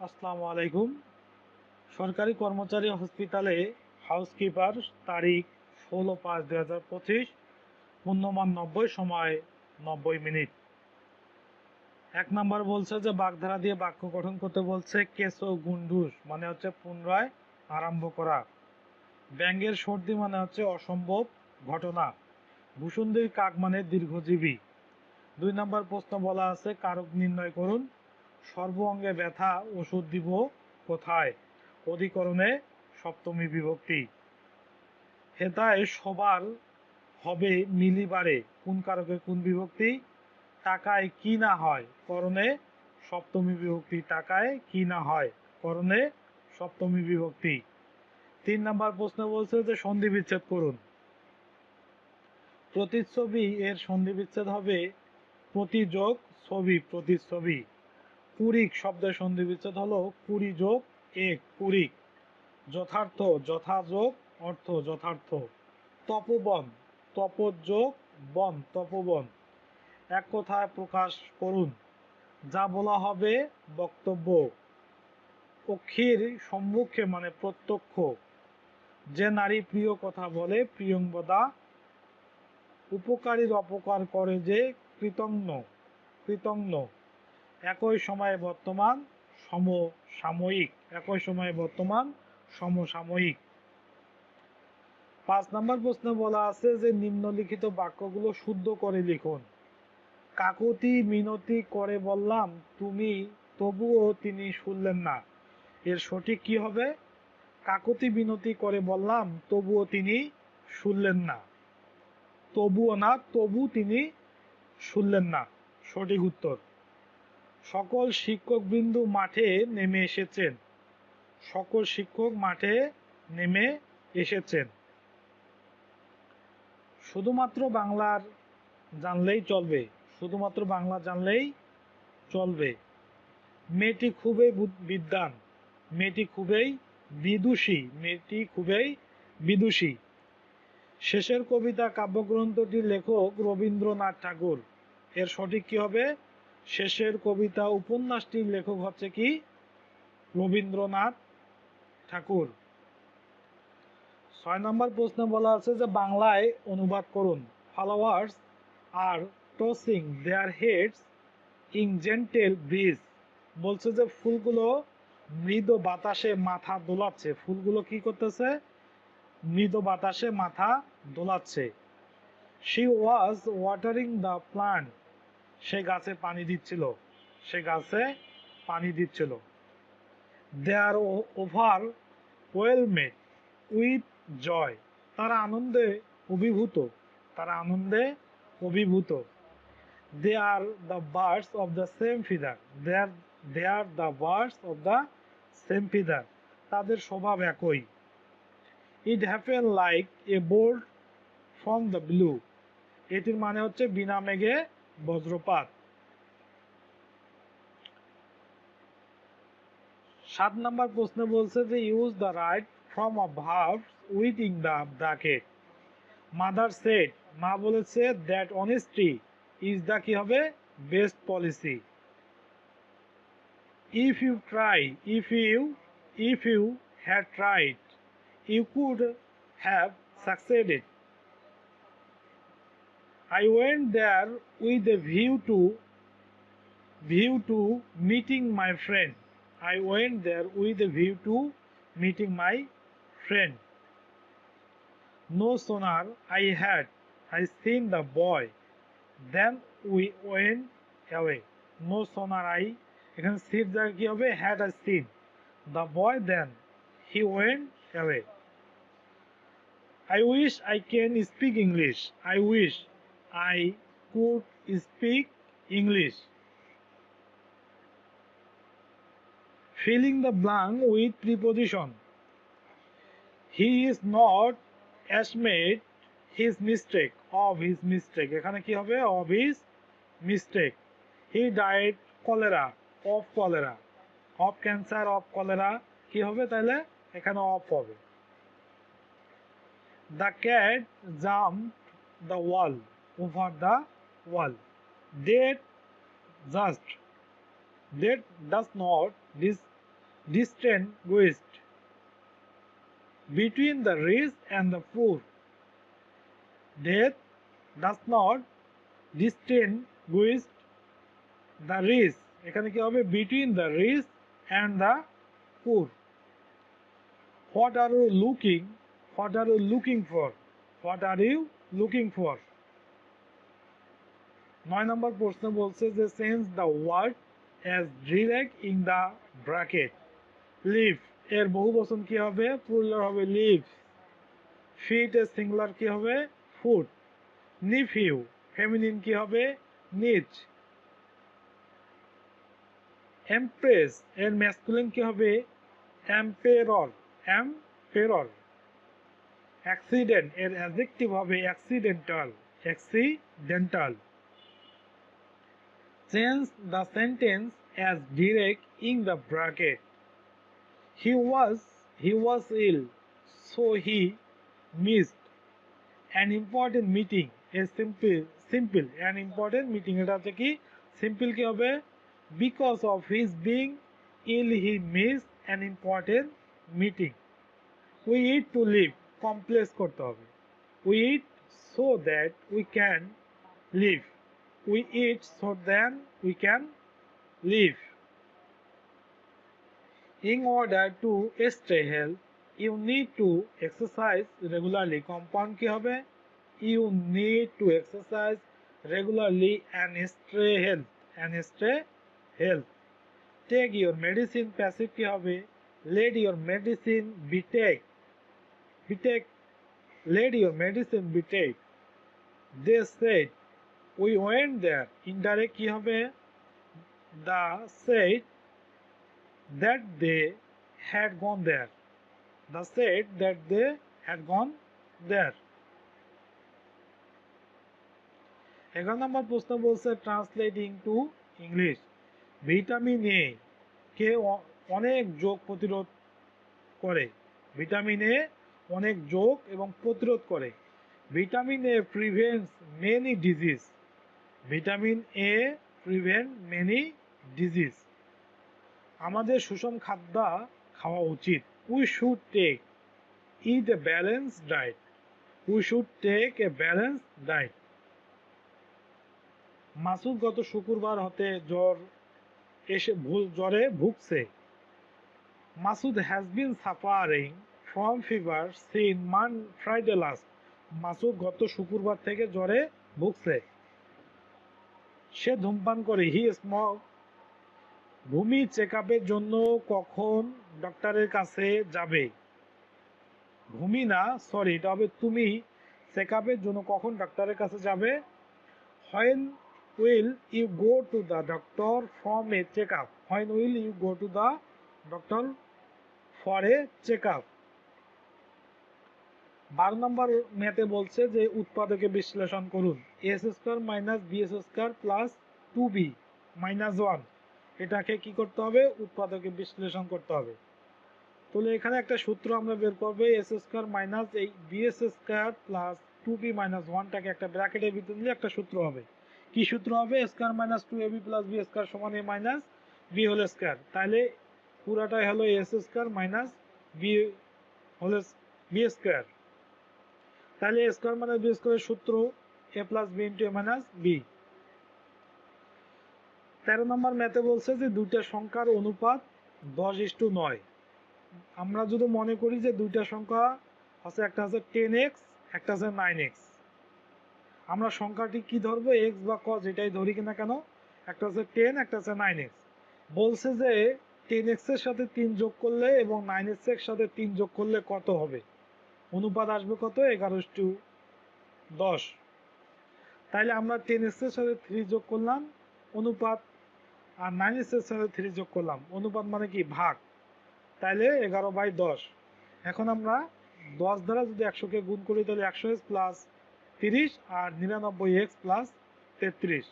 আসসালামু আলাইকুম। সরকারি কর্মচারী হসপিটালে হাউসকিপার তারিখ ষোলো পাঁচ দুই হাজার পঁচিশ, পূর্ণমান নব্বই, সময় নব্বই মিনিট। এক নম্বর বলছে যে, বাগধারা দিয়ে বাক্য গঠন করতে বলছে কেসো গুন্ডুস মানে হচ্ছে পুনরায় আরম্ভ করা। ব্যাঙ্গের সর্দি মানে হচ্ছে অসম্ভব ঘটনা। ভূসুন্দির কাক মানে দীর্ঘজীবী। দুই নম্বর প্রশ্ন বলা আছে, কারক নির্ণয় করুন। সর্ব অঙ্গে ব্যথা ওষুধ দিব কোথায়? অধিকরণে সপ্তমী বিভক্তি। হেতায় সবার হবে মিলিবারে। কোন কারকে কোন বিভক্তি? টাকায় কি না হয়? করণে সপ্তমী বিভক্তি। টাকায় কি না হয়? করণে সপ্তমী বিভক্তি। তিন নাম্বার প্রশ্ন বলছে যে সন্ধি বিচ্ছেদ করুন। প্রতিচ্ছবি এর সন্ধি বিচ্ছেদ হবে প্রতিযোগ ছবি, প্রতিচ্ছবি। কুড়িক শব্দের সন্ধি বিচ্ছেদ হলো কুড়ি যোগ এক, কুরিক। যথার্থ, যথাযোগ, অর্থ, যথার্থ। তপবন, তপযোগ, বন, তপবন। এক কথায় প্রকাশ করুন। যা বলা হবে বক্তব্য। পক্ষীর সম্মুখে মানে প্রত্যক্ষ। যে নারী প্রিয় কথা বলে, প্রিয়ঙ্গদা, উপকারীর অপকার করে যে কৃতজ্ঞ কৃতজ্ঞ। একই সময়ে বর্তমান সমসাময়িক, একই সময়ে বর্তমান সমসাময়িক। পাঁচ নম্বর প্রশ্নে বলা আছে যে নিম্নলিখিত বাক্যগুলো শুদ্ধ করে লিখুন। কাকুতি মিনতি করে বললাম, তুমি তবুও তিনি শুনলেন না। এর সঠিক কি হবে? কাকুতি বিনতি করে বললাম, তবুও তিনি শুনলেন না। তবুও না, তবু তিনি শুনলেন না। সঠিক উত্তর। সকল শিক্ষক বিন্দু মাঠে নেমে এসেছেন। সকল শিক্ষক মাঠে নেমে এসেছেন। শুধুমাত্র বাংলার জানলেই চলবে। শুধুমাত্র বাংলা জানলেই চলবে। মেয়েটি খুবই বিদ্যান মেয়েটি খুবই বিদুষী। মেয়েটি খুবই বিদুষী। শেষের কবিতা কাব্যগ্রন্থটির লেখক রবীন্দ্রনাথ ঠাকুর। এর সঠিক কি হবে? শেষের কবিতা উপন্যাসটির লেখক হচ্ছে কি? রবীন্দ্রনাথ ঠাকুর। ছয় নম্বর প্রশ্নে বলা আছে যে, বাংলায় অনুবাদ করুন। Followers are tossing their heads in gentle breeze বলছে যে, ফুলগুলো মৃদু বাতাসে মাথা দোলাচ্ছে। ফুলগুলো কি করতেছে? মৃদু বাতাসে মাথা দোলাচ্ছে। She was watering the plant সে গাছে পানি দিচ্ছিল। সে গাছে পানি দিচ্ছিল। They are over ওয়েলমেড with joy তারা আনন্দে অভিভূত। তারা আনন্দে অভিভূত। They are the birds of the same feather they are they are the birds of the same feather তাদের স্বভাব একই। It happen like a bolt from the blue এটির মানে হচ্ছে বিনা মেঘে বজ্রপাত। সাত নাম্বার প্রশ্নে বলছে যে use the right from a verb withing the bracket mother said মা বলেছে দ্যাট অনেস্টি ইজ দ্য কি হবে? Best policy if you try if you if you had tried you could have succeeded I went there with a view to view to meeting my friend. I went there with a view to meeting my friend. No sooner I had I seen the boy, then we went away. No sooner I এখানে seat জায়গা কি হবে had I seen the boy then he went away. I wish I can speak English. I wish I could speak English. Filling the blank with preposition. He is not ashamed his mistake of his mistake. এখানে কি হবে of his mistake. He died cholera of cholera. of cancer of cholera কি হবে তাহলে এখানে of হবে The cat jumped the wall over the wall. That just that does not this distinguished between the rich and the poor. Death does not distinguish the rich. এখানে কি হবে between the rich and the poor. What are you looking? What are you looking for? What are you looking for? নয় নম্বর প্রশ্ন বলছে যে change the word as direct in the bracket leaf এর বহু বচন কি হবে? প্লুরাল হবে লিভ ফিট এর সিঙ্গুলার কি হবে? ফুট নিফিউ ফেমিনিন কি হবে? নিচ এমপ্রেস এর ম্যাসকুলিন কি হবে? এম্পেরর এম্পেরর অ্যাক্সিডেন্ট এর অ্যাডজেক্টিভ হবে accidental accidental Change the sentence as direct in the bracket. He was he was ill, so he missed an important meeting. A simple simple an important meeting. এটা হচ্ছে কি simple কি হবে because of his being ill he missed an important meeting. We eat to live. Complex করতে হবে. We eat so that we can live. we eat so then we can live. In order to stay healthy, you need to exercise regularly. Compound কি হবে? You need to exercise regularly and stay healthy. And stay healthy. Take your medicine. Passive কি হবে? Let your medicine be take. Be take. Let your medicine be take. They said we went there. Indirect কি হবে? The said that they had gone there. The said that they had gone there. এগারো নম্বর প্রশ্ন বলছে translating to English vitamin A কে অনেক যোগ প্রতিরোধ করে। Vitamin এ অনেক যোগ এবং প্রতিরোধ করে। Vitamin A prevents many disease vitamin A prevent many disease আমাদের সুষম খাদ্য খাওয়া উচিত। We should take it a balance diet we should take a balance diet Masud গত শুক্রবার হতে জ্বর এসে ভুল, জ্বরে ভুগছে। Masud has been suffering from fever since মান ফ্রাইডে লাস্ট মাসুদ গত শুক্রবার থেকে জ্বরে ভুগছে। সে ধূমপান করে। হি স্মক ভূমি চেক আপের জন্য কখন ডক্টরের কাছে যাবে? ভূমি না সরি এটা হবে তুমি। চেক আপের জন্য কখন ডক্টরের কাছে যাবে? When will you go to the doctor from a check up when will you go to the doctor for a check up বারো নম্বর ম্যাথে বলছে যে উৎপাদকে বিশ্লেষণ করুন। A square minus B A square plus two B minus one এটাকে কি করতে হবে? উৎপাদকে বিশ্লেষণ করতে হবে। তাহলে এখানে একটা সূত্র আমরা বের করব। এস স্কোয়ার মাইনাস এই B A square plus two B minus ওয়ানটাকে একটা ব্র্যাকেটের ভিতরে দিলে একটা সূত্র হবে। কি সূত্র হবে? Square minus two A B plus B square সমান A minus B whole square তাহলে পুরাটাই হলো A square minus B whole B square তাহলে এ স্কোয়ার মাইনাস বি স্কোয়ারের সূত্র A plus B into A minus B তেরো নম্বর ম্যাথে বলছে যে দুইটা সংখ্যার অনুপাত দশ ইস্টু নয়। আমরা যদি মনে করি যে দুইটা সংখ্যা আছে, একটা আছে টেন এক্স একটা আছে নাইন এক্স আমরা সংখ্যাটি কি ধরবো? এক্স বা কজ এটাই ধরি কিনা কেন? একটা আছে টেন একটা আছে নাইন এক্স বলছে যে টেন এক্সের সাথে তিন যোগ করলে এবং নাইন এক্সের সাথে তিন যোগ করলে কত হবে? অনুপাত আসবে কত? এগারো টু দশ। তাইলে আমরা টেন এক্সের সাথে থ্রি যোগ করলাম, অনুপাত, আর নাইন এক্সের সাথে থ্রি যোগ করলাম। অনুপাত মানে কি? ভাগ। তাইলে এগারো বাই দশ। এখন আমরা দশ দ্বারা যদি একশোকে গুণ করি, তাহলে একশো এক্স প্লাস তিরিশ আর নিরানব্বই এক্স প্লাস তেত্রিশ।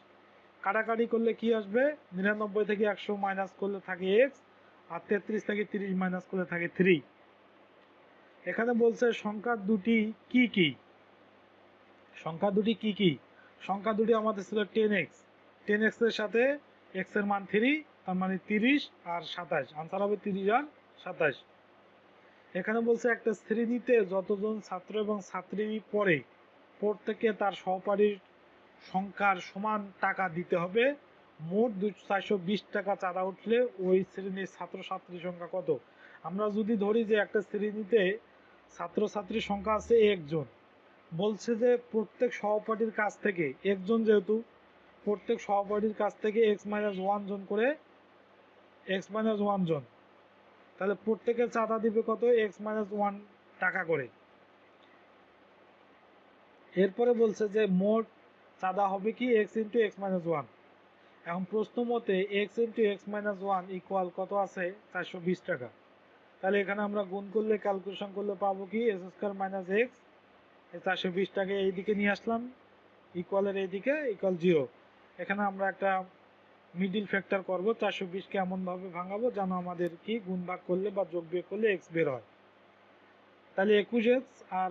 কাটাকাটি করলে কি আসবে? নিরানব্বই থেকে একশো মাইনাস করলে থাকে এক্স, আর তেত্রিশ থেকে তিরিশ মাইনাস করলে থাকে থ্রি এখানে বলছে সংখ্যা দুটি কি কি? সংখ্যা দুটি কি কি? সংখ্যা দুটি আমাদের ছিল টেন এক্স টেন এক্সের সাথে এক্সের মান থ্রি তার মানে তিরিশ আর সাতাশ। আনসার হবে তিরিশ আর সাতাশ। এখানে বলছে একটা শ্রেণীতে যতজন ছাত্র এবং ছাত্রী পড়ে, প্রত্যেকে তার সহপাঠীর সংখ্যার সমান টাকা দিতে হবে। মোট দুই চারশো বিশ টাকা চাঁদা উঠলে ওই শ্রেণির ছাত্রছাত্রীর সংখ্যা কত? আমরা যদি ধরি যে একটা শ্রেণীতে ছাত্রছাত্রীর সংখ্যা আছে একজন। বলছে যে প্রত্যেক সহপাঠীর কাছ থেকে একজন যেহেতু, প্রত্যেক সহপাঠীর কাছ থেকে এক্স মাইনাস ওয়ান জন করে এক্স মাইনাস ওয়ান জন। তাহলে প্রত্যেকের চাঁদা দিবে কত? এক্স মাইনাস ওয়ান টাকা করে। এরপরে বলছে যে মোট চাঁদা হবে কি? X into X minus one এখন প্রশ্ন মতে X into X minus one equal কত আছে? চারশো বিশ টাকা। তাহলে এখানে আমরা গুণ করলে ক্যালকুলেশন করলে পাবো কি? এস স্কোয়ার মাইনাস এক্স চারশো বিশ টাকা এইদিকে নিয়ে আসলাম ইকুয়ালের এইদিকে ইকুয়াল জিরো এখানে আমরা একটা মিডিল ফ্যাক্টর করব, চারশো বিশকে এমনভাবে ভাঙাবো যেন আমাদের কি গুণ ভাগ করলে বা যোগ বিয়োগ করলে এক্স বের হয়। তাহলে একুশ এক্স আর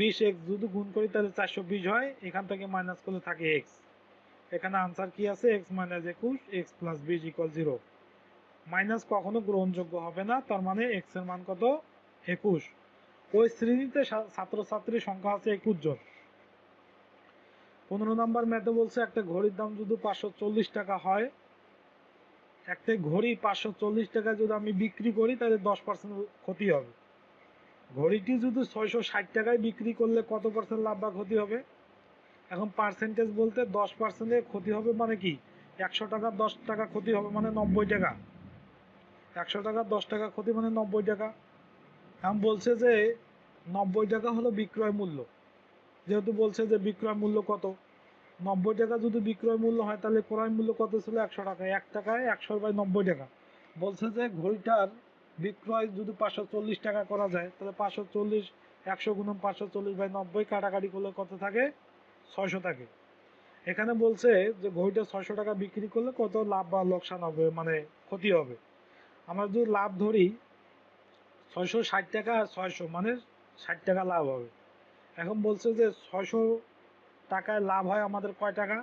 বিশ এক্স যদি গুণ করি তাহলে চারশো বিশ হয়, এখান থেকে মাইনাস করলে থাকে এক্স এখানে আনসার কি আছে? এক্স মাইনাস একুশ এক্স প্লাস বিশ ইকুয়াল জিরো মাইনাস কখনো গ্রহণযোগ্য হবে না, তার মানে এক্সের মান কত? একুশ। ওই শ্রেণীতে ছাত্রছাত্রীর সংখ্যা আছে একুশ জন। পনেরো নম্বর ম্যাথে বলছে, একটা ঘড়ির দাম যদি পাঁচশো চল্লিশ টাকা হয়, একটা ঘড়ি পাঁচশো চল্লিশ টাকা যদি আমি বিক্রি করি, তাহলে দশ পার্সেন্ট ক্ষতি হবে। ঘড়িটি যদি ছয়শো ষাট টাকায় বিক্রি করলে কত পার্সেন্ট লাভ বা ক্ষতি হবে? এখন পার্সেন্টেজ বলতে দশ পার্সেন্টের ক্ষতি হবে মানে কি? একশো টাকা, দশ টাকা ক্ষতি হবে মানে নব্বই টাকা। একশো টাকা, দশ টাকা ক্ষতি মানে নব্বই টাকা। এখন বলছে যে নব্বই টাকা হলো বিক্রয় মূল্য। যেহেতু বলছে যে বিক্রয় মূল্য কত? নব্বই টাকা যদি বিক্রয় মূল্য হয়, তাহলে ক্রয় মূল্য কত ছিল? একশো টাকা। এক টাকায় একশো বাই নব্বই টাকা। বলছে যে ঘড়িটার বিক্রয় যদি পাঁচশো চল্লিশ টাকা করা যায়, তাহলে পাঁচশো চল্লিশ, একশো গুণন পাঁচশো চল্লিশ বাই নব্বই কাটাকাটি করলে কত থাকে? ছয়শো থাকে। এখানে বলছে যে ঘড়িটা ছয়শো টাকা বিক্রি করলে কত লাভ বা লোকসান হবে মানে ক্ষতি হবে। আমরা যদি লাভ ধরি, ছয়শো ষাট টাকা ছয়শো মানে ষাট টাকা লাভ হবে। এখন বলছে যে ছয়শো টাকায় লাভ হয় আমাদের কয় টাকা?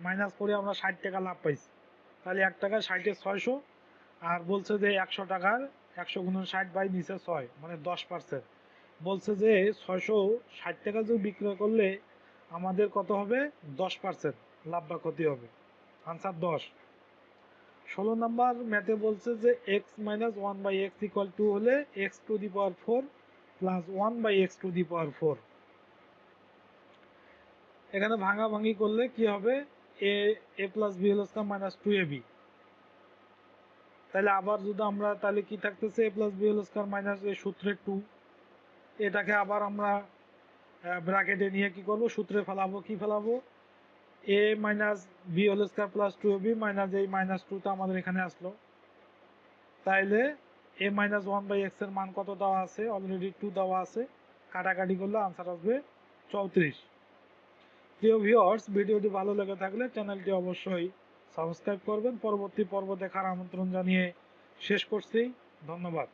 মাইনাস করে আমরা ষাট টাকা লাভ পাইছি। তাহলে এক টাকায় ষাটে ছয়শো, আর বলছে যে একশো টাকার একশো গুণন ষাট বাই নিচে ছয় মানে দশ পার্সেন্ট। বলছে যে ছয়শো ষাট টাকা যদি বিক্রয় করলে আমাদের কত হবে? দশ পার্সেন্ট লাভ বা ক্ষতি হবে। আনসার দশ। ষোলো নাম্বার ম্যাথে বলছে যে X minus one by X equal to হলে X to the power four plus one by X to the power four এখানে ভাঙাভাঙি করলে কি হবে? A A plus B whole square minus two A B তাহলে আবার যদি আমরা, তাহলে কি থাকতেছে? A plus B whole square minus A সূত্রের টু এটাকে আবার আমরা ব্র্যাকেটে নিয়ে কি করব? সূত্রে ফেলাবো, কি ফেলাবো? A minus B whole square plus two B minus এই মাইনাস টুটা আমাদের এখানে আসলো। তাইলে এ মাইনাস ওয়ান বাই এক্সের মান কত দেওয়া আছে? অলরেডি টু দেওয়া আছে। কাটাকাটি করলে আনসার আসবে চৌত্রিশ। প্রিয় ভিউয়ার্স ভিডিওটি ভালো লেগে থাকলে চ্যানেলটি অবশ্যই সাবস্ক্রাইব করবেন। পরবর্তী পর্ব দেখার আমন্ত্রণ জানিয়ে শেষ করছি। ধন্যবাদ।